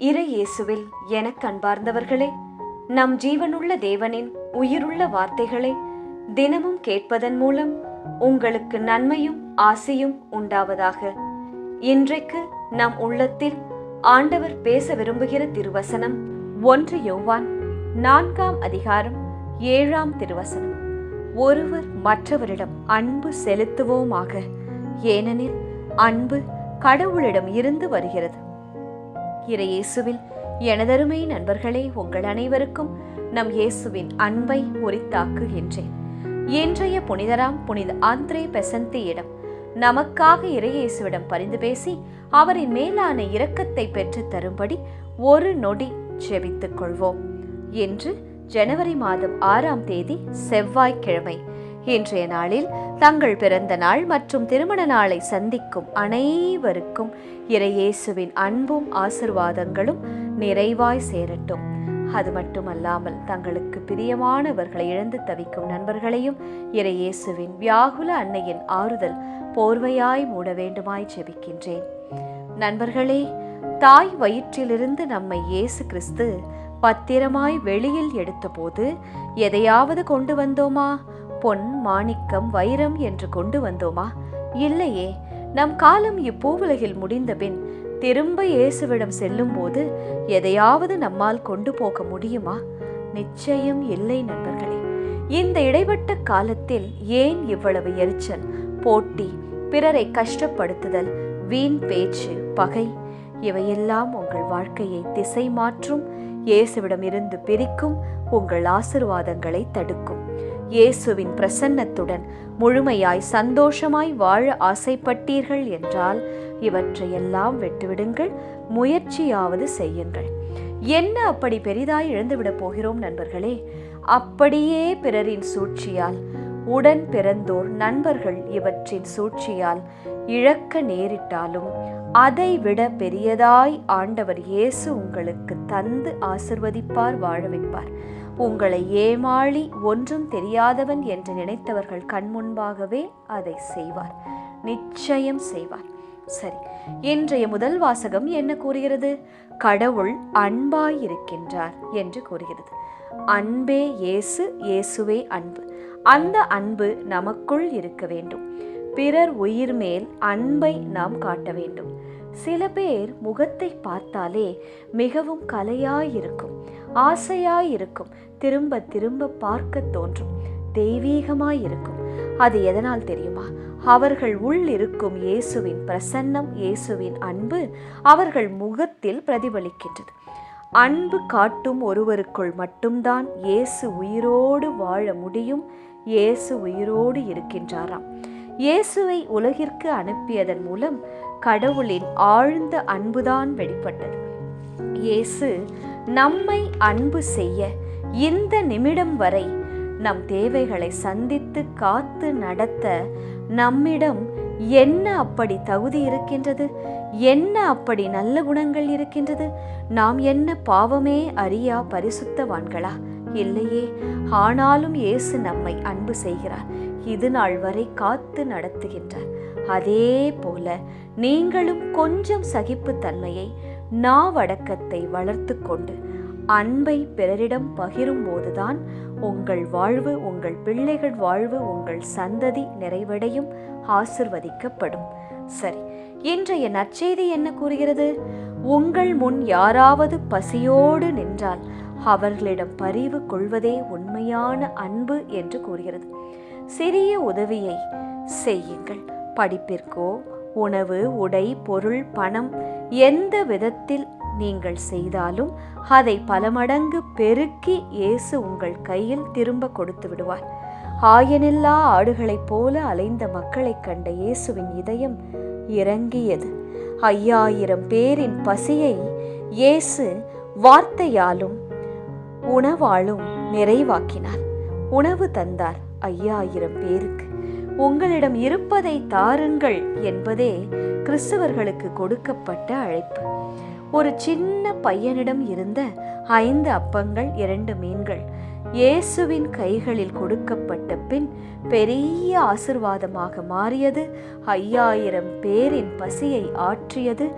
இறை இயேசுவில் எனக் அன்பார்ந்தவர்களே நம் ஜீவனுள்ள தேவனின் உயிருள்ள வார்த்தைகளை தினமும் கேட்பதன் மூலம் உங்களுக்கு நன்மையும் ஆசையும் உண்டாவதாக. இன்றைக்கு நம் உள்ளத்தில் ஆண்டவர் பேச விரும்புகிற திருவசனம் ஒன்று யோவான் நான்காம் அதிகாரம் ஏழாம் திருவசனம். ஒருவர் மற்றவரிடம் அன்பு செலுத்துவோமாக ஏனெனில் அன்பு கடவுளிடம் இருந்து வருகிறது. இறையேசுவில் எனதருமை நண்பர்களே உங்கள் அனைவருக்கும் நம் இயேசுவின் அன்பை உரித்தாக்குகின்றேன். இன்றைய புனிதராம் புனித ஆந்திரே பெசந்தியிடம் நமக்காக இறையேசுவிடம் பரிந்து பேசி அவரின் மேலான இரக்கத்தை பெற்றுத் தரும்படி ஒரு நொடி ஜெபித்துக் கொள்வோம். என்று ஜனவரி மாதம் ஆறாம் தேதி செவ்வாய்க்கிழமை. இன்றைய நாளில் தங்கள் பிறந்த நாள் மற்றும் திருமண நாளை சந்திக்கும் அனைவருக்கும் இறையேசுவின் அன்பும் ஆசிர்வாதங்களும் நிறைவாய் சேரட்டும். அது மட்டுமல்லாமல் தங்களுக்கு பிரியமானவர்களை இழந்து தவிக்கும் நண்பர்களையும் இறையேசுவின் வியாகுல அன்னையின் ஆறுதல் போர்வையாய் மூட வேண்டுமாய் ஜெபிக்கின்றேன். நண்பர்களே தாய் வயிற்றிலிருந்து நம்மை இயேசு கிறிஸ்து பத்திரமாய் வெளியில் எடுத்தபோது எதையாவது கொண்டு வந்தோமா? பொன் மாணிக்கம் வைரம் என்று கொண்டு வந்தோமா? இல்லையே. நம் காலம் இப்பூவுலகில் முடிந்தபின் திரும்ப இயேசுவிடம் செல்லும்போது எதையாவது நம்மால் கொண்டு போக முடியுமா? நிச்சயம் இல்லை நண்பர்களே. இந்த இடைப்பட்ட காலத்தில் ஏன் இவ்வளவு எரிச்சல் போட்டி பிறரை கஷ்டப்படுத்துதல் வீண் பேச்சு பகை இவையெல்லாம் உங்கள் வாழ்க்கையை திசை மாற்றும் இயேசுவிடம் இருந்து பிரிக்கும் உங்கள் ஆசிர்வாதங்களை தடுக்கும். இயேசுவின் பிரசன்னத்துடன் முழுமையாய் சந்தோஷமாய் வாழ ஆசைப்பட்டீர்கள் என்றால் இவற்றையெல்லாம் விட்டுவிடுங்கள் முயற்சியாவது செய்யுங்கள். என்ன அப்படி பெரிதாய் இழந்துவிடப் போகிறோம் நண்பர்களே? அப்படியே பிறரின் சூழ்ச்சியால் உடன் பிறந்தோர் நண்பர்கள் இவற்றின் சூழ்ச்சியால் இழக்க நேரிட்டாலும் அதை விட பெரியதாய் ஆண்டவர் இயேசு உங்களுக்கு தந்து ஆசிர்வதிப்பார் வாழ வைப்பார். உங்களை ஏமாளி ஒன்றும் தெரியாதவன் என்று நினைத்தவர்கள் கண் முன்பாகவே அதை செய்வார். நிச்சயம் செய்வார். சரி இன்றைய முதல் வாசகம் என்ன கூறுகிறது? கடவுள் அன்பாயிருக்கின்றார் என்று கூறுகிறது. அன்பே இயேசு இயேசுவே அன்பு. அந்த அன்பு நமக்குள் இருக்க வேண்டும். பிறர் உயிர் மேல் அன்பை நாம் காட்ட வேண்டும். சில பேர் முகத்தை பார்த்தாலே மிகவும் கலையாயிருக்கும். ஆசையாயிருக்கும். திரும்ப திரும்ப பார்க்க தோன்றும். தெய்வீகமாயிருக்கும். அது எதனால் தெரியுமா? அவர்கள் உள் இருக்கும் இயேசுவின் பிரசன்னம் இயேசுவின் அன்பு அவர்கள் முகத்தில் பிரதிபலிக்கின்றது. அன்பு காட்டும் ஒருவருக்குள் மட்டும்தான் இயேசு உயிரோடு வாழ முடியும். இயேசு உயிரோடு இருக்கின்றாராம். இயேசுவை உலகிற்கு அனுப்பியதன் மூலம் கடவுளின் ஆழ்ந்த அன்புதான் வெளிப்பட்டது. இயேசு நம்மை அன்பு செய்ய இந்த நிமிடம் வரை நம் தேவைகளை சந்தித்து காத்து நடத்த நம்மிடம் என்ன அப்படி தகுதி இருக்கின்றது? என்ன அப்படி நல்ல குணங்கள் இருக்கின்றது? நாம் என்ன பாவமே அறியா பரிசுத்தவான்களா? இல்லையே ஆனாலும் இயேசு நம்மை அன்பு செய்கிறார். இது நாள் வரை காத்து நடத்துகின்றார். அதே போல நீங்களும் கொஞ்சம் சகிப்புத்தன்மையை நாவடக்கத்தை வளர்த்து கொண்டு அன்பை பிறரிடம் பகிரும்போதுதான் உங்கள் வாழ்வு உங்கள் பிள்ளைகள் வாழ்வு உங்கள் சந்ததி நிறைவடையும் ஆசிர்வதிக்கப்படும். சரி இன்றைய நற்செய்தி என்ன கூறுகிறது? உங்கள் முன் யாராவது பசியோடு நின்றால் அவர்களிடம் பரிவு கொள்வதே உண்மையான அன்பு என்று கூறுகிறது. சிறிய உதவியை செய்யுங்கள். படிப்பிற்கோ உணவு உடை பொருள் பணம் எந்த விதத்தில் நீங்கள் செய்தாலும் அதை பல மடங்கு பெருக்கி இயேசு உங்கள் கையில் திரும்ப கொடுத்து விடுவார். ஆயனில்லா ஆடுகளைப் போல அலைந்த மக்களைக் கண்ட இயேசுவின் இதயம் இறங்கியது. ஐயாயிரம் பேரின் பசியை இயேசு வார்த்தையாலும் உணவாலும் நிறைவாக்கினார். உணவு தந்தார் ஐயாயிரம் பேருக்கு. உங்களிடம் இருப்பதை தாருங்கள் என்பதே கிறிஸ்தவர்களுக்கு கொடுக்கப்பட்ட அழைப்பு. ஒரு சின்ன பையனிடம் இருந்த ஐந்து அப்பங்கள் இரண்டு மீன்கள் இயேசுவின் கைகளில் கொடுக்கப்பட்ட பின் பெரிய ஆசிர்வாதமாக மாறியது. ஐயாயிரம் பேரின் பசியை ஆற்றியது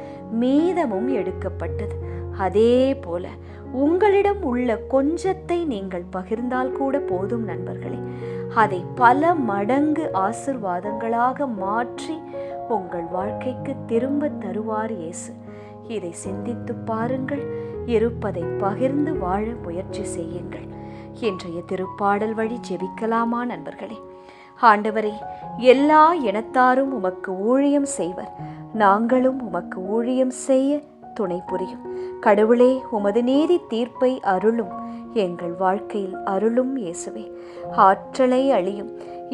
மீதமும் எடுக்கப்பட்டது. அதே போல உங்களிடம் உள்ள கொஞ்சத்தை நீங்கள் பகிர்ந்தால் கூட போதும் நண்பர்களே. அதை பல மடங்கு ஆசிர்வாதங்களாக மாற்றி உங்கள் வாழ்க்கைக்கு திரும்ப தருவார் இயேசு. இதை சிந்தித்து பாருங்கள். இருப்பதை பகிர்ந்து வாழ முயற்சி செய்யுங்கள். இன்றைய திருப்பாடல் வழி ஜெபிக்கலாமா நண்பர்களே? ஆண்டவரே எல்லா இனத்தாரும் உமக்கு ஊழியம் செய்வர். நாங்களும் உமக்கு ஊழியம் செய்ய துணை புரியும். கடவுளே உமது நீதி தீர்ப்பை அருளும். எங்கள் வாழ்க்கையில் அருளும் இயேசுவே. ஆற்றலை அழியும்.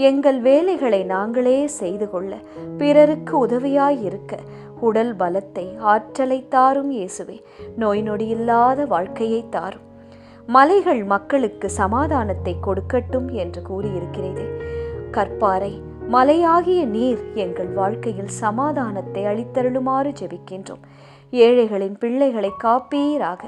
எங்கள் வேலைகளை நாங்களே செய்து கொள்ள. பிறருக்கு உதவியாய் இருக்க உடல் பலத்தை ஆற்றலை தாரும் இயேசுவே. நோய் நொடியில்லாத வாழ்க்கையை தாரும். மலைகள் மக்களுக்கு சமாதானத்தை கொடுக்கட்டும் என்று கூறியிருக்கிறதே கற்பாறை மலையாகிய நீர் எங்கள் வாழ்க்கையில் சமாதானத்தை அளித்தருளுமாறு ஜெபிக்கின்றோம். ஏழைகளின் பிள்ளைகளை காப்பீராக.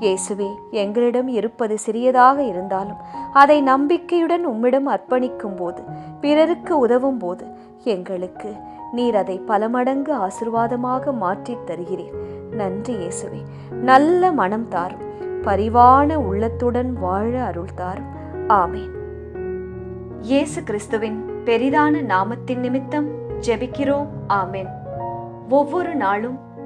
இயேசுவே எங்களிடம் இருப்பது சிறியதாக இருந்தாலும் அதை நம்பிக்கையுடன் உம்மிடம் அர்ப்பணிக்கும் போது பிறருக்கு உதவும் போது எங்களுக்கு நீர் அதை பல மடங்கு ஆசிர்வாதமாக மாற்றித் தருகிறீர். நன்றி இயேசுவே. நல்ல மனம் தாரும். பரிவான உள்ளத்துடன் வாழ அருள் தாரும். ஆமேன். இயேசு கிறிஸ்துவின் பெரிதான நாமத்தின் நிமித்தம் ஜெபிக்கிறோம். ஆமேன். ஒவ்வொரு நாளும்